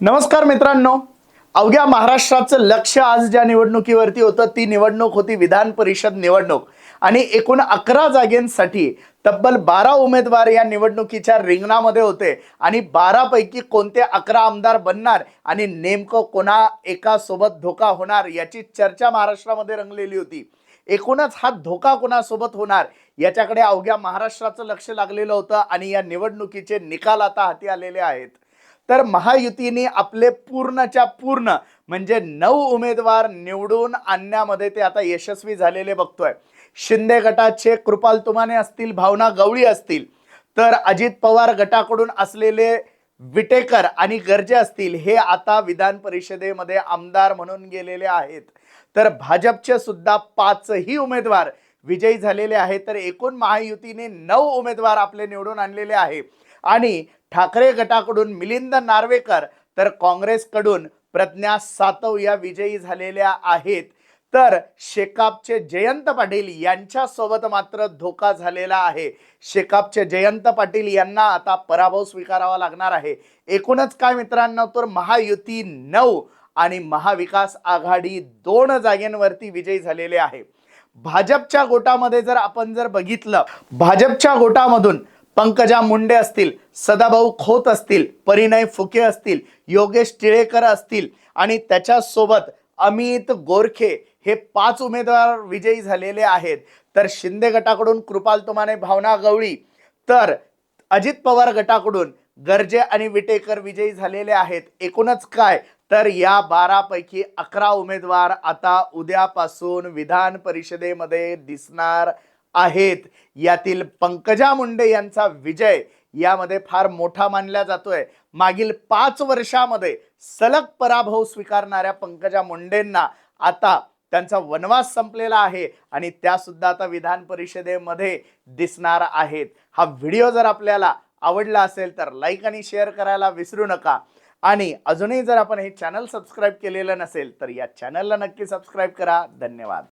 नमस्कार मित्रांनो. अवघ्या महाराष्ट्राचं लक्ष आज ज्या निवडणुकीवरती होतं ती निवडणूक होती विधान परिषद निवडणूक. आणि एकूण अकरा जागेंसाठी तब्बल बारा उमेदवार या निवडणुकीच्या रिंगणामध्ये होते. आणि बारापैकी कोणते अकरा आमदार बनणार आणि नेमकं कोणा एका सोबत धोका होणार याची चर्चा महाराष्ट्रामध्ये रंगलेली होती. एकूणच हा धोका कोणासोबत होणार याच्याकडे अवघ्या महाराष्ट्राचं लक्ष लागलेलं होतं आणि या निवडणुकीचे निकाल आता हाती आलेले आहेत. तर महायुतीने आपले पूर्णच्या पूर्ण म्हणजे नऊ उमेदवार निवडून आणण्यामध्ये ते आता यशस्वी झालेले बघतोय. शिंदे गटाचे कृपाल तुमाने असतील भावना गवळी असतील तर अजित पवार गटाकडून असलेले विटेकर आणि गर्जे असतील हे आता विधान परिषदेमध्ये आमदार म्हणून गेलेले आहेत. तर भाजपचे सुद्धा पाचही उमेदवार विजयी झालेले आहेत तर एकूण महायुतीने नऊ उमेदवार आपले निवडून आणलेले आहे. आणि ठाकरे गटाकडून मिलिंद नार्वेकर तर काँग्रेसकडून प्रज्ञा सातव या विजयी झालेल्या आहेत. तर शेकापचे जयंत पाटील यांच्यासोबत मात्र धोका झालेला आहे. शेकापचे जयंत पाटील यांना आता पराभव स्वीकारावा लागणार आहे. एकूणच काय मित्रांनो तर महायुती नऊ आणि महाविकास आघाडी दोन जागेंवरती विजयी झालेले आहे. भाजपच्या गोटामध्ये जर आपण जर बघितलं भाजपच्या गोटामधून पंकजा मुंडे असतील सदाभाऊ खोत असतील परिणय फुके असतील योगेश टिळेकर असतील आणि त्याच्यासोबत अमित गोरखे हे पाच उमेदवार विजयी झालेले आहेत. तर शिंदे गटाकडून कृपाल तुमाने भावना गवळी तर अजित पवार गटाकडून गर्जे आणि विटेकर विजयी झालेले आहेत. एकूणच काय? तर या बारापैकी अकरा उमेदवार आता उद्यापासून विधान परिषदेमध्ये दिसणार आहेत. यातील पंकजा मुंडे यांचा विजय यामध्ये फार मोठा मानला जातोय. मागील पाच वर्षामध्ये सलग पराभव स्वीकारणाऱ्या पंकजा मुंडेंना आता त्यांचा वनवास संपलेला आहे आणि त्या सुद्धा आता विधान परिषदेमध्ये दिसणार आहेत. हा व्हिडिओ जर आपल्याला आवडला असेल तर लाईक आणि शेअर करायला विसरू नका. आणि अजूनही जर आपण हे चॅनल सबस्क्राईब केलेलं नसेल तर या चॅनलला नक्की सबस्क्राईब करा. धन्यवाद.